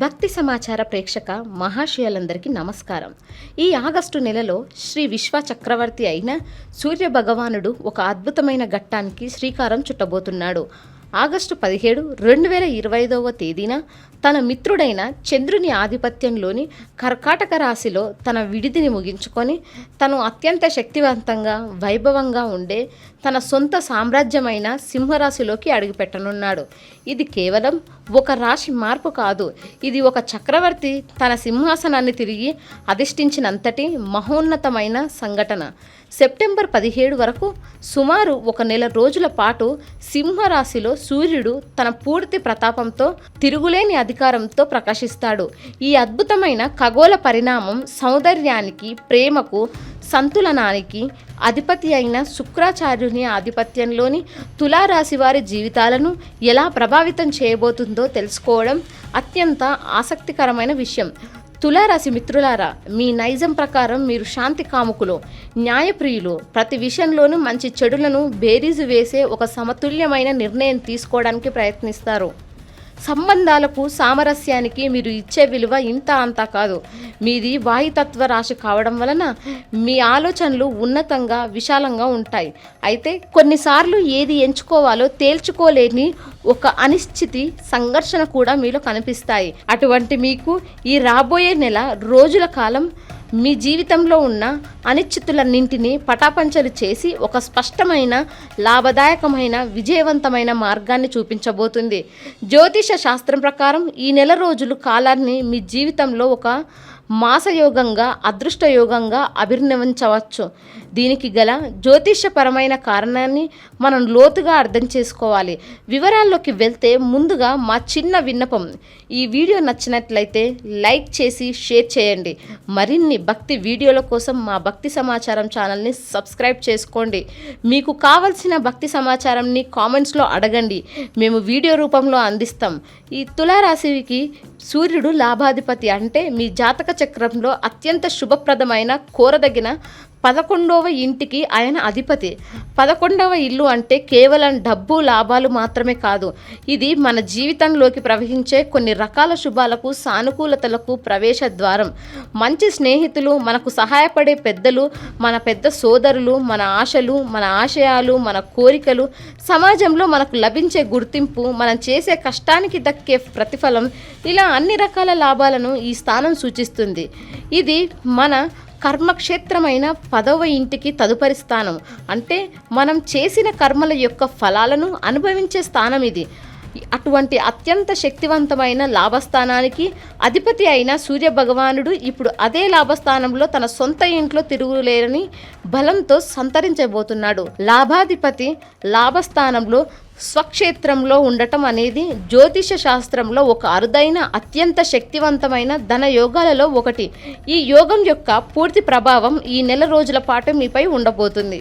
భక్తి సమాచార ప్రేక్షక మహాశయులందరికీ నమస్కారం. ఈ ఆగస్టు నెలలో శ్రీ విశ్వ చక్రవర్తి అయిన సూర్య భగవానుడు ఒక అద్భుతమైన ఘట్టానికి శ్రీకారం చుట్టబోతున్నాడు. ఆగస్టు పదిహేడు రెండు వేల ఇరవై ఐదవ తేదీన తన మిత్రుడైన చంద్రుని ఆధిపత్యంలోని కర్కాటక రాశిలో తన విడిదిని ముగించుకొని తను అత్యంత శక్తివంతంగా వైభవంగా ఉండే తన సొంత సామ్రాజ్యమైన సింహరాశిలోకి అడుగుపెట్టనున్నాడు. ఇది కేవలం ఒక రాశి మార్పు కాదు. ఇది ఒక చక్రవర్తి తన సింహాసనాన్ని తిరిగి అధిష్ఠించినంతటి మహోన్నతమైన సంఘటన. సెప్టెంబర్ పదిహేడు వరకు సుమారు ఒక నెల రోజుల పాటు సింహరాశిలో సూర్యుడు తన పూర్తి ప్రతాపంతో తిరుగులేని అధికారంతో ప్రకాశిస్తాడు. ఈ అద్భుతమైన ఖగోళ పరిణామం సౌందర్యానికి ప్రేమకు సంతులనానికి అధిపతి అయిన శుక్రాచార్యుని ఆధిపత్యంలోని తులారాశి వారి జీవితాలను ఎలా ప్రభావితం చేయబోతుందో తెలుసుకోవడం అత్యంత ఆసక్తికరమైన విషయం. తులారాశి మిత్రులారా మీ నైజం ప్రకారం మీరు శాంతి కాముకులు న్యాయప్రియులు. ప్రతి విషయంలోనూ మంచి చెడులను బేరీజు వేసే ఒక సమతుల్యమైన నిర్ణయం తీసుకోవడానికి ప్రయత్నిస్తారు. సంబంధాలకు సామరస్యానికి మీరు ఇచ్చే విలువ ఇంత అంతా కాదు. మీది వాయుతత్వ రాశి కావడం వలన మీ ఆలోచనలు ఉన్నతంగా విశాలంగా ఉంటాయి. అయితే కొన్నిసార్లు ఏది ఎంచుకోవాలో తేల్చుకోలేని ఒక అనిశ్చితి సంఘర్షణ కూడా మీలో కనిపిస్తాయి. అటువంటి మీకు ఈ రాబోయే నెల రోజుల కాలం మీ జీవితంలో ఉన్న అనిశ్చితులన్నింటినీ పటాపంచలు చేసి ఒక స్పష్టమైన లాభదాయకమైన విజయవంతమైన మార్గాన్ని చూపించబోతుంది. జ్యోతిష శాస్త్రం ప్రకారం ఈ నెల రోజులు కాలాన్ని మీ జీవితంలో ఒక మాసయోగంగా అదృష్టయోగంగా అభిర్ణవించవచ్చు దీనికి గల జ్యోతిషపరమైన కారణాన్ని మనం లోతుగా అర్థం చేసుకోవాలి. వివరాల్లోకి వెళ్తే ముందుగా మా చిన్న విన్నపం. ఈ వీడియో నచ్చినట్లయితే లైక్ చేసి షేర్ చేయండి. మరిన్ని భక్తి వీడియోల కోసం మా భక్తి సమాచారం ఛానల్ని సబ్స్క్రైబ్ చేసుకోండి. మీకు కావలసిన భక్తి సమాచారంని కామెంట్స్లో అడగండి. మేము వీడియో రూపంలో అందిస్తాం. ఈ తులారాశికి సూర్యుడు లాభాధిపతి అంటే మీ జాతక చక్రంలో అత్యంత శుభప్రదమైన కోరదగిన పదకొండవ ఇంటికి ఆయన అధిపతి. పదకొండవ ఇల్లు అంటే కేవలం డబ్బు లాభాలు మాత్రమే కాదు. ఇది మన జీవితంలోకి ప్రవహించే కొన్ని రకాల శుభాలకు సానుకూలతలకు ప్రవేశ ద్వారం. మంచి స్నేహితులు మనకు సహాయపడే పెద్దలు మన పెద్ద సోదరులు మన ఆశలు మన ఆశయాలు మన కోరికలు సమాజంలో మనకు లభించే గుర్తింపు మనం చేసే కష్టానికి దక్కే ప్రతిఫలం ఇలా అన్ని రకాల లాభాలను ఈ స్థానం సూచిస్తుంది. ఇది మన కర్మక్షేత్రమైన పదవ ఇంటికి తదుపరి స్థానం. అంటే మనం చేసిన కర్మల యొక్క ఫలాలను అనుభవించే స్థానం ఇది. అటువంటి అత్యంత శక్తివంతమైన లాభస్థానానికి అధిపతి అయిన సూర్య భగవానుడు ఇప్పుడు అదే లాభస్థానంలో తన సొంత ఇంట్లో తిరుగులేరని బలంతో సంతరించబోతున్నాడు. లాభాధిపతి లాభస్థానంలో స్వక్షేత్రంలో ఉండటం అనేది జ్యోతిష శాస్త్రంలో ఒక అరుదైన అత్యంత శక్తివంతమైన ధన యోగాలలో ఒకటి. ఈ యోగం యొక్క పూర్తి ప్రభావం ఈ నెల రోజుల పాటు మీపై ఉండబోతుంది.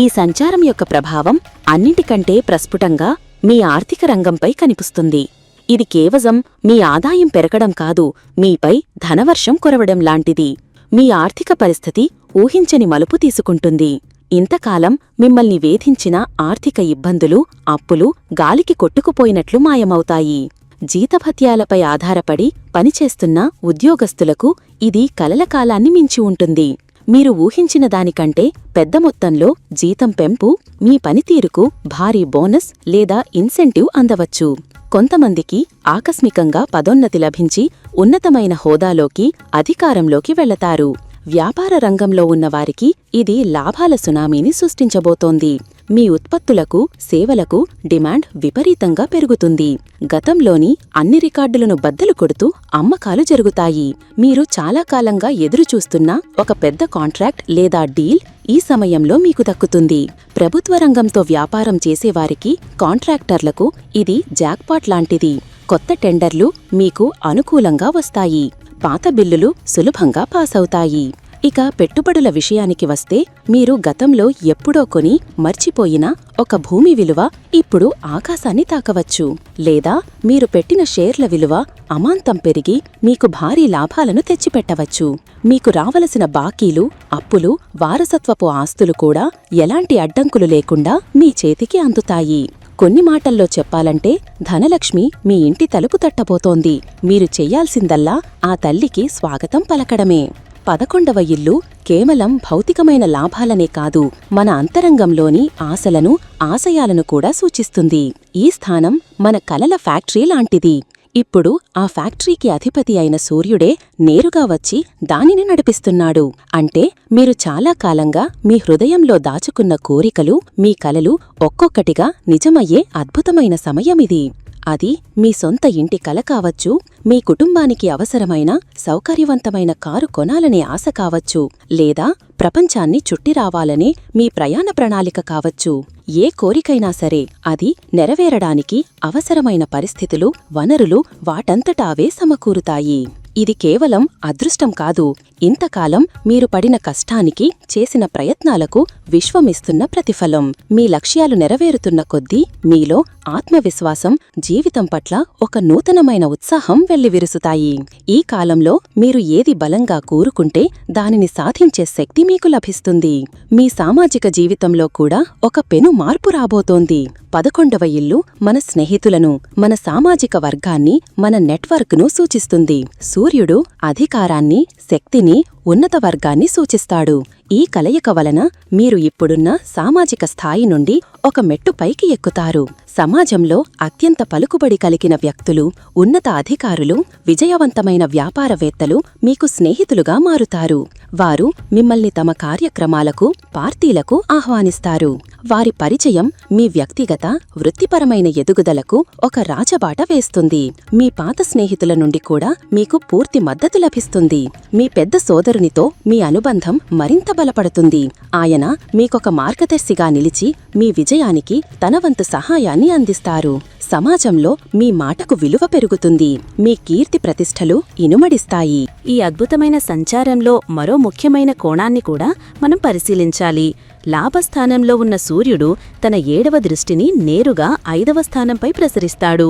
ఈ సంచారం యొక్క ప్రభావం అన్నింటికంటే ప్రస్ఫుటంగా మీ ఆర్థిక రంగంపై కనిపిస్తుంది. ఇది కేవలం మీ ఆదాయం పెరగడం కాదు మీపై ధనవర్షం కురవడం లాంటిది. మీ ఆర్థిక పరిస్థితి ఊహించని మలుపు తీసుకుంటుంది. ఇంతకాలం మిమ్మల్ని వేధించిన ఆర్థిక ఇబ్బందులు అప్పులు గాలికి కొట్టుకుపోయినట్లు మాయమవుతాయి. జీతభత్యాలపై ఆధారపడి పనిచేస్తున్న ఉద్యోగస్తులకు ఇది కలలకాలాన్ని మించి ఉంటుంది. మీరు ఊహించిన దానికంటే పెద్ద మొత్తంలో జీతం పెంపు మీ పనితీరుకు భారీ బోనస్ లేదా ఇన్సెంటివ్ అందవచ్చు. కొంతమందికి ఆకస్మికంగా పదోన్నతి లభించి ఉన్నతమైన హోదాలోకి అధికారంలోకి వెళతారు. వ్యాపార రంగంలో ఉన్నవారికి ఇది లాభాల సునామీని సృష్టించబోతోంది. మీ ఉత్పత్తులకు సేవలకు డిమాండ్ విపరీతంగా పెరుగుతుంది. గతంలోని అన్ని రికార్డులను బద్దలు కొడుతూ అమ్మకాలు జరుగుతాయి. మీరు చాలా కాలంగా ఎదురుచూస్తున్న ఒక పెద్ద కాంట్రాక్ట్ లేదా డీల్ ఈ సమయంలో మీకు దక్కుతుంది. ప్రభుత్వ రంగంతో వ్యాపారం చేసేవారికి కాంట్రాక్టర్లకు ఇది జాక్పాట్ లాంటిది. కొత్త టెండర్లు మీకు అనుకూలంగా వస్తాయి. పాత బిల్లులు సులభంగా పాసవుతాయి. ఇక పెట్టుబడుల విషయానికి వస్తే మీరు గతంలో ఎప్పుడో కొని మర్చిపోయిన ఒక భూమి విలువ ఇప్పుడు ఆకాశాన్ని తాకవచ్చు. లేదా మీరు పెట్టిన షేర్ల విలువ అమాంతం పెరిగి మీకు భారీ లాభాలను తెచ్చిపెట్టవచ్చు. మీకు రావలసిన బాకీలు అప్పులు వారసత్వపు ఆస్తులు కూడా ఎలాంటి అడ్డంకులు లేకుండా మీ చేతికి అందుతాయి. కొన్ని మాటల్లో చెప్పాలంటే ధనలక్ష్మి మీ ఇంటి తలుపు తట్టబోతోంది. మీరు చెయ్యాల్సిందల్లా ఆ తల్లికి స్వాగతం పలకడమే. పదకొండవ ఇల్లు కేవలం భౌతికమైన లాభాలనే కాదు మన అంతరంగంలోని ఆశలను ఆశయాలను కూడా సూచిస్తుంది. ఈ స్థానం మన కలల ఫ్యాక్టరీ లాంటిది. ఇప్పుడు ఆ ఫ్యాక్టరీకి అధిపతి అయిన సూర్యుడే నేరుగా వచ్చి దానిని నడిపిస్తున్నాడు. అంటే మీరు చాలా కాలంగా మీ హృదయంలో దాచుకున్న కోరికలు మీ కలలు ఒక్కొక్కటిగా నిజమయ్యే అద్భుతమైన సమయమిది. అది మీ సొంత ఇంటి కల కావచ్చు మీ కుటుంబానికి అవసరమైన సౌకర్యవంతమైన కారు కొనాలనే ఆశ కావచ్చు లేదా ప్రపంచాన్ని చుట్టి రావాలనే మీ ప్రయాణ ప్రణాళిక కావచ్చు. ఏ కోరికైనా సరే అది నెరవేరడానికి అవసరమైన పరిస్థితులు వనరులు వాటంతటావే సమకూరుతాయి. ఇది కేవలం అదృష్టం కాదు. ఇంతకాలం మీరు పడిన కష్టానికి చేసిన ప్రయత్నాలకు విశ్వమిస్తున్న ప్రతిఫలం. మీ లక్ష్యాలు నెరవేరుతున్న కొద్దీ మీలో ఆత్మవిశ్వాసం జీవితం పట్ల ఒక నూతనమైన ఉత్సాహం వెల్లివిరుసుతాయి. ఈ కాలంలో మీరు ఏది బలంగా కూరుకుంటే దానిని సాధించే శక్తి మీకు లభిస్తుంది. మీ సామాజిక జీవితంలో కూడా ఒక పెను మార్పు రాబోతోంది. పదకొండవ ఇల్లు మన స్నేహితులను మన సామాజిక వర్గాన్ని మన నెట్వర్క్ను సూచిస్తుంది. సూర్యుడు అధికారాన్ని శక్తిని ఉన్నత వర్గాన్ని సూచిస్తాడు. ఈ కలయిక వలన మీరు ఇప్పుడున్న సామాజిక స్థాయి నుండి ఒక మెట్టు పైకి ఎక్కుతారు. సమాజంలో అత్యంత పలుకుబడి కలిగిన వ్యక్తులు ఉన్నత అధికారులు విజయవంతమైన వ్యాపారవేత్తలు మీకు స్నేహితులుగా మారుతారు. వారు మిమ్మల్ని తమ కార్యక్రమాలకు పార్టీలకు ఆహ్వానిస్తారు. వారి పరిచయం మీ వ్యక్తిగత వృత్తిపరమైన ఎదుగుదలకు ఒక రాజబాట వేస్తుంది. మీ పాత స్నేహితుల నుండి కూడా మీకు పూర్తి మద్దతు లభిస్తుంది. మీ పెద్ద సోదరునితో మీ అనుబంధం మరింత బలపడుతుంది. ఆయన మీకొక మార్గదర్శిగా నిలిచి మీ విజయానికి తన వంతు సహాయాన్ని అందిస్తారు. సమాజంలో మీ మాటకు విలువ పెరుగుతుంది. మీ కీర్తి ప్రతిష్టలు ఇనుమడిస్తాయి. ఈ అద్భుతమైన సంచారంలో మరో ముఖ్యమైన కోణాన్ని కూడా మనం పరిశీలించాలి. లాభస్థానంలో ఉన్న సూర్యుడు తన ఏడవ దృష్టిని నేరుగా ఐదవ స్థానంపై ప్రసరిస్తాడు.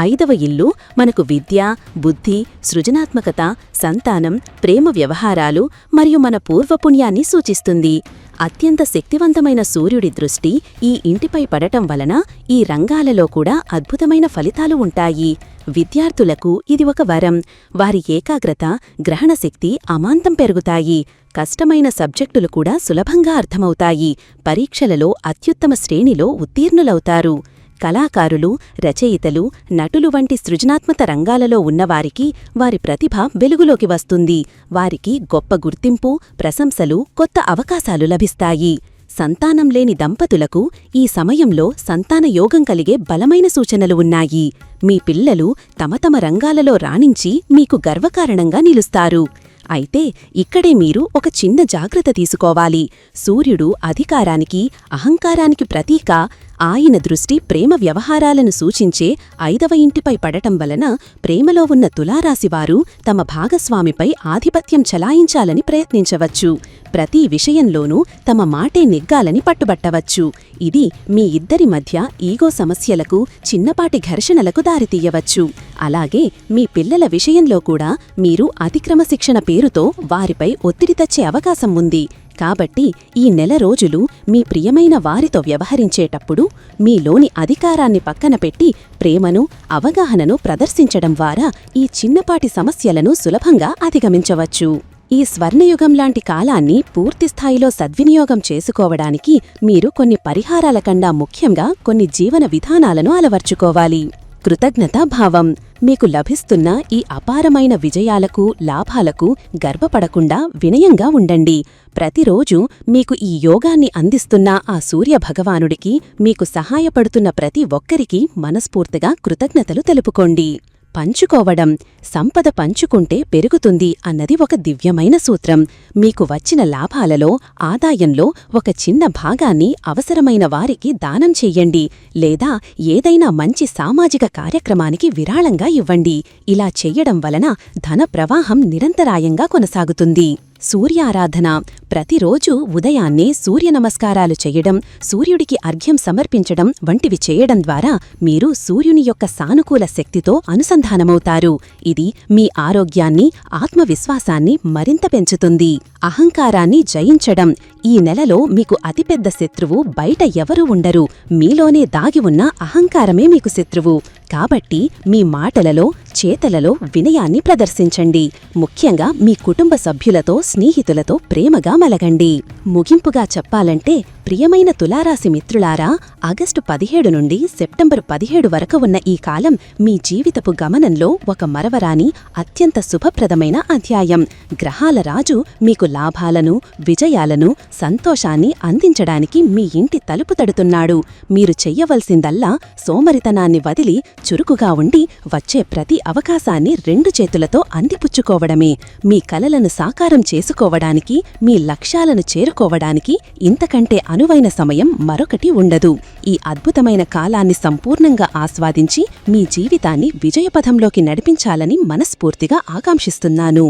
ఐదవ ఇల్లు మనకు విద్య బుద్ధి సృజనాత్మకత సంతానం ప్రేమ వ్యవహారాలు మరియు మన పూర్వపుణ్యాన్ని సూచిస్తుంది. అత్యంత శక్తివంతమైన సూర్యుడి దృష్టి ఈ ఇంటిపై పడటం వలన ఈ రంగాలలో కూడా అద్భుతమైన ఫలితాలు ఉంటాయి. విద్యార్థులకు ఇది ఒక వరం. వారి ఏకాగ్రత గ్రహణశక్తి అమాంతం పెరుగుతాయి. కష్టమైన సబ్జెక్టులు కూడా సులభంగా అర్థమవుతాయి. పరీక్షలలో అత్యుత్తమ శ్రేణిలో ఉత్తీర్ణులవుతారు. కళాకారులు రచయితలు నటులు వంటి సృజనాత్మక రంగాలలో ఉన్నవారికి వారి ప్రతిభ వెలుగులోకి వస్తుంది. వారికి గొప్ప గుర్తింపు ప్రశంసలు కొత్త అవకాశాలు లభిస్తాయి. సంతానం లేని దంపతులకు ఈ సమయంలో సంతాన యోగం కలిగే బలమైన సూచనలు ఉన్నాయి. మీ పిల్లలు తమ తమ రంగాలలో రాణించి మీకు గర్వకారణంగా నిలుస్తారు. అయితే ఇక్కడే మీరు ఒక చిన్న జాగ్రత్త తీసుకోవాలి. సూర్యుడు అధికారానికి అహంకారానికి ప్రతీక ఆయన దృష్టి ప్రేమ వ్యవహారాలను సూచించే ఐదవ ఇంటిపై పడటం వలన ప్రేమలో ఉన్న తులారాశివారు తమ భాగస్వామిపై ఆధిపత్యం చలాయించాలని ప్రయత్నించవచ్చు. ప్రతి విషయంలోనూ తమ మాటే నెగ్గాలని పట్టుబట్టవచ్చు. ఇది మీ ఇద్దరి మధ్య ఈగో సమస్యలకు చిన్నపాటి ఘర్షణలకు దారితీయవచ్చు. అలాగే మీ పిల్లల విషయంలో కూడా మీరు అతిక్రమ శిక్షణ పేరుతో వారిపై ఒత్తిడి తెచ్చే అవకాశం ఉంది. కాబట్టి ఈ నెల రోజులు మీ ప్రియమైన వారితో వ్యవహరించేటప్పుడు మీలోని అధికారాన్ని పక్కన పెట్టి ప్రేమను అవగాహనను ప్రదర్శించడం ద్వారా ఈ చిన్నపాటి సమస్యలను సులభంగా అధిగమించవచ్చు. ఈ స్వర్ణయుగం లాంటి కాలాన్ని పూర్తిస్థాయిలో సద్వినియోగం చేసుకోవడానికి మీరు కొన్ని పరిహారాల కన్నా ముఖ్యంగా కొన్ని జీవన విధానాలను అలవర్చుకోవాలి. కృతజ్ఞతాభావం. మీకు లభిస్తున్న ఈ అపారమైన విజయాలకు లాభాలకు గర్వపడకుండా వినయంగా ఉండండి. ప్రతిరోజు మీకు ఈ యోగాన్ని అందిస్తున్న ఆ సూర్య భగవానుడికి మీకు సహాయపడుతున్న ప్రతి ఒక్కరికి మనస్ఫూర్తిగా కృతజ్ఞతలు తెలుపుకోండి. పంచుకోవడం సంపద పంచుకుంటే పెరుగుతుంది అన్నది ఒక దివ్యమైన సూత్రం. మీకు వచ్చిన లాభాలలో ఆదాయంలో ఒక చిన్న భాగాన్ని అవసరమైన వారికి దానం చెయ్యండి లేదా ఏదైనా మంచి సామాజిక కార్యక్రమానికి విరాళంగా ఇవ్వండి. ఇలా చెయ్యడం వలన ధన ప్రవాహం నిరంతరాయంగా కొనసాగుతుంది. సూర్యారాధన ప్రతిరోజు ఉదయాన్నే సూర్య నమస్కారాలు చేయడం సూర్యుడికి అర్ఘ్యం సమర్పించడం వంటివి చేయడం ద్వారా మీరు సూర్యుని యొక్క సానుకూల శక్తితో అనుసంధానమవుతారు. ఇది మీ ఆరోగ్యాన్ని ఆత్మవిశ్వాసాన్ని మరింత పెంచుతుంది. అహంకారాన్ని జయించడం. ఈ నెలలో మీకు అతిపెద్ద శత్రువు బయట ఎవరూ ఉండరు. మీలోనే దాగి ఉన్న అహంకారమే మీకు శత్రువు. కాబట్టి మీ మాటలలో చేతలలో వినయాన్ని ప్రదర్శించండి. ముఖ్యంగా మీ కుటుంబ సభ్యులతో స్నేహితులతో ప్రేమగా మలగండి ముగింపుగా చెప్పాలంటే ప్రియమైన తులారాశి మిత్రులారా ఆగస్టు పదిహేడు నుండి సెప్టెంబర్ పదిహేడు వరకు ఉన్న ఈ కాలం మీ జీవితపు గమనంలో ఒక మరవరాని అత్యంత శుభప్రదమైన అధ్యాయం. గ్రహాల రాజు మీకు లాభాలను విజయాలను సంతోషాన్ని అందించడానికి మీ ఇంటి తలుపు తడుతున్నాడు. మీరు చెయ్యవలసిందల్లా సోమరితనాన్ని వదిలి చురుకుగా ఉండి వచ్చే ప్రతి అవకాశాన్ని రెండు చేతులతో అందిపుచ్చుకోవడమే. మీ కలలను సాకారం చేసుకోవడానికి మీ లక్ష్యాలను చేరుకోవడానికి ఇంతకంటే అనువైన సమయం మరొకటి ఉండదు. ఈ అద్భుతమైన కాలాన్ని సంపూర్ణంగా ఆస్వాదించి మీ జీవితాన్ని విజయపథంలోకి నడిపించాలని మనస్ఫూర్తిగా ఆకాంక్షిస్తున్నాను.